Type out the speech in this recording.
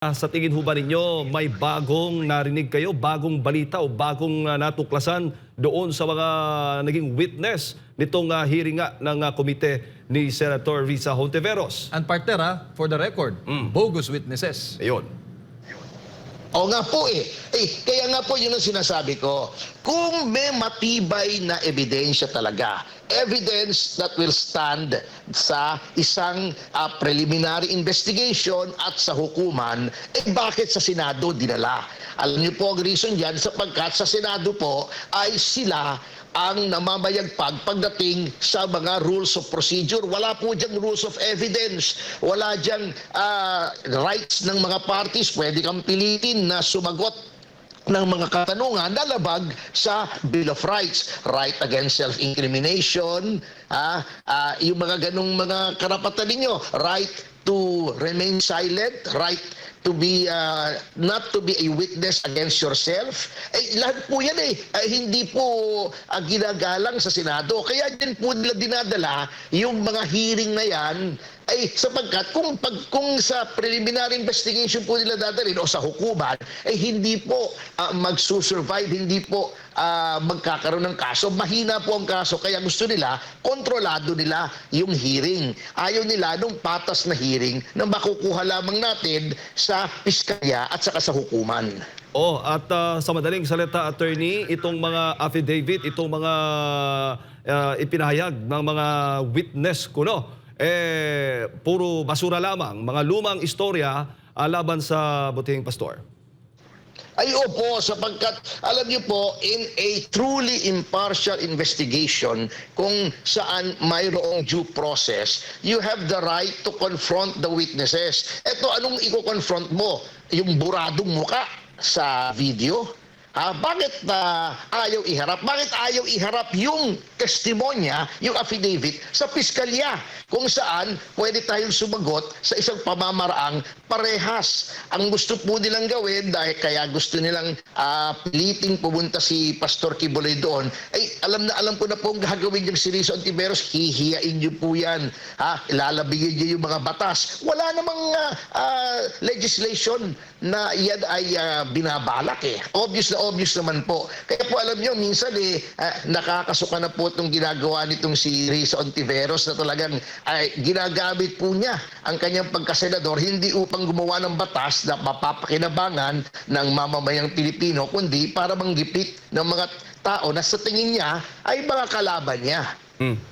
Ah, Sa tingin ho ba ninyo, may bagong narinig kayo, bagong balita o bagong ah, natuklasan doon sa mga naging witness nitong ah, hearing nga ng ah, komite ni Senator Risa Honteveros? And partner ha, for the record, bogus witnesses. Ayun. O nga po eh. eh. Kaya nga po yun ang sinasabi ko. Kung may matibay na ebidensya talaga, evidence that will stand sa isang ah, preliminary investigation at sa hukuman, eh bakit sa Senado dinala? Alam niyo po ang reason dyan sapagkat sa Senado po ay sila ang namamayagpag pagdating sa mga rules of procedure. Wala po diyang rules of evidence. Wala diyang ah, rights ng mga parties. Pwede kang pilitin na sumagot ng mga katanungan na labag sa Bill of Rights. Right against self-incrimination, ah, ah, yung mga ganong mga karapatan ninyo. Right to remain silent, right to be uh, not to be a witness against yourself. Eh lahat po 'yan eh. Eh, hindi po uh, ginagalang sa Senado. Kaya din po nila dinadala yung mga hearing na 'yan ay sapagkat kung pag kung sa preliminary investigation po nila dadalhin o sa hukuman ay hindi po uh, magsusurvive, hindi po ah, magkakaroon ng kaso. Mahina po ang kaso kaya gusto nila kontrolado nila yung hearing. Ayaw nila nung patas na hearing na makukuha lamang natin sa piskalya at saka sa hukuman. Oh, at ah, sa madaling salita, attorney, itong mga affidavit, itong mga ah, ipinahayag ng mga witness ko, no? Eh, puro basura lamang, mga lumang istorya ah, laban sa butihing pastor. Ay opo, sapagkat alam niyo po, in a truly impartial investigation, kung saan mayroong due process, you have the right to confront the witnesses. Eto, anong i-confront mo? Yung buradong muka sa video? Ha? Bakit na ayaw iharap? Bakit ayaw iharap yung testimonya, yung affidavit sa piskalya kung saan pwede tayong sumagot sa isang pamamaraang parehas. Ang gusto po nilang gawin dahil kaya gusto nilang ah, piliting pumunta si Pastor Kibuloy doon, ay alam na alam ko na po ang gagawin niyang si Rizzo Antiveros, hihiyain niyo po yan. Ha? Ilalabigin niyo yung mga batas. Wala namang ah, ah, legislation na yan ay ah, binabalak eh. Obvious na obvious naman po. Kaya po alam niyo, minsan eh, ah, nakakasuka na po itong ginagawa nitong si Rizzo Antiveros na talagang ay, ginagamit po niya ang kanyang pagkasenador hindi upang gumawa ng batas na mapapakinabangan ng mamamayang Pilipino, kundi para manggipit ng mga tao na sa tingin niya ay mga kalaban niya. Hmm.